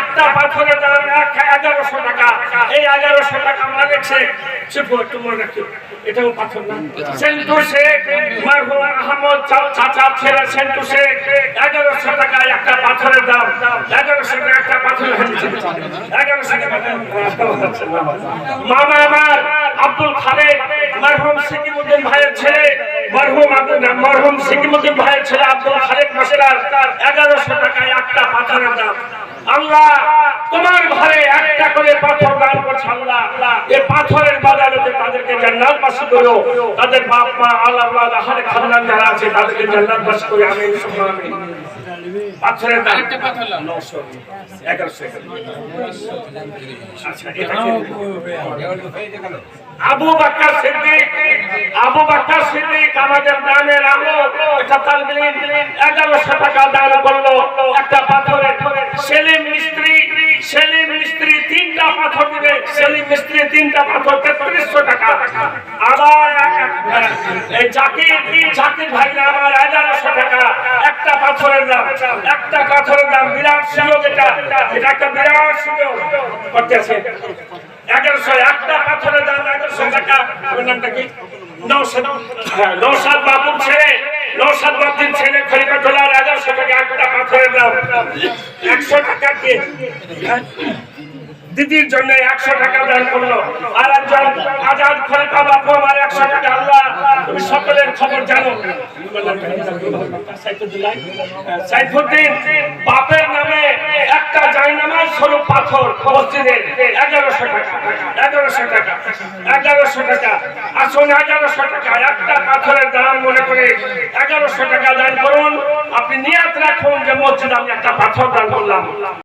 একটা পাথরের দাম এক এগারোশো টাকা। এই এগারোশো টাকা মনে শেখ মারহুম আহমদ ছেলে এগারোশো টাকা একটা পাথরের দাম। টাকা একটা পাথরের টাকা মামা আব্দুল ভাইয়ের ছেলে। মরহুম আব্দুল সিকিমুদ্দিন ভাইয়ের ছেলে আব্দুল খালেক মাসেরার এগারোশো টাকায় একটা পাথরের দাম আল্লাহ তোমার ঘরে একটা করে পাথর দান করছে আল্লাহ এই পাথরের বাজারেতে তাদেরকে জান্নাত বাসী করো তাদের বাপ মা আল্লাহ আল্লাহ আহারে খানদান যারা আছে তাদেরকে জান্নাত বাসী করে আমি পাথরের দাম একটা পাথর আচ্ছা এটা আবু বাক্কার সিদ্দিক আবু বাক্কার সিদ্দিক আমাদের গ্রামের আলো একটা তালবিলিন এগারোশো টাকা পাথর দিবে সেলিম মিস্ত্রি তিনটা পাথর তেত্রিশশো টাকা। আবার এই জাকির জাকির ভাই আমার এগারোশো টাকা। একটা পাথরের দাম একটা পাথরের দাম বিরাট সুযোগ এটা। এটা একটা বিরাট সুযোগ করতেছে। এগারোশো একটা পাথরের দাম এগারোশো টাকা। ওর নামটা কি? হ্যাঁ, একটা পাথরের দাম। একশো টাকা কে? দিদির জন্য একশো টাকা দান করল। আর একজন আজাদ খলিফা বাপু আমার একশো টাকা আল্লাহ তুমি সকলের খবর জানো। সাইফুদ্দিন, বাপের নামে একটা জায়নামাজ স্বরূপ পাথর মসজিদে এগারোশো টাকা এগারোশো টাকা এগারোশো টাকা। আসুন এগারোশো টাকা, একটা পাথরের দাম মনে করে এগারোশো টাকা দান করুন। আপনি নিয়াত রাখুন যে মসজিদ আমি একটা পাথর দান করলাম।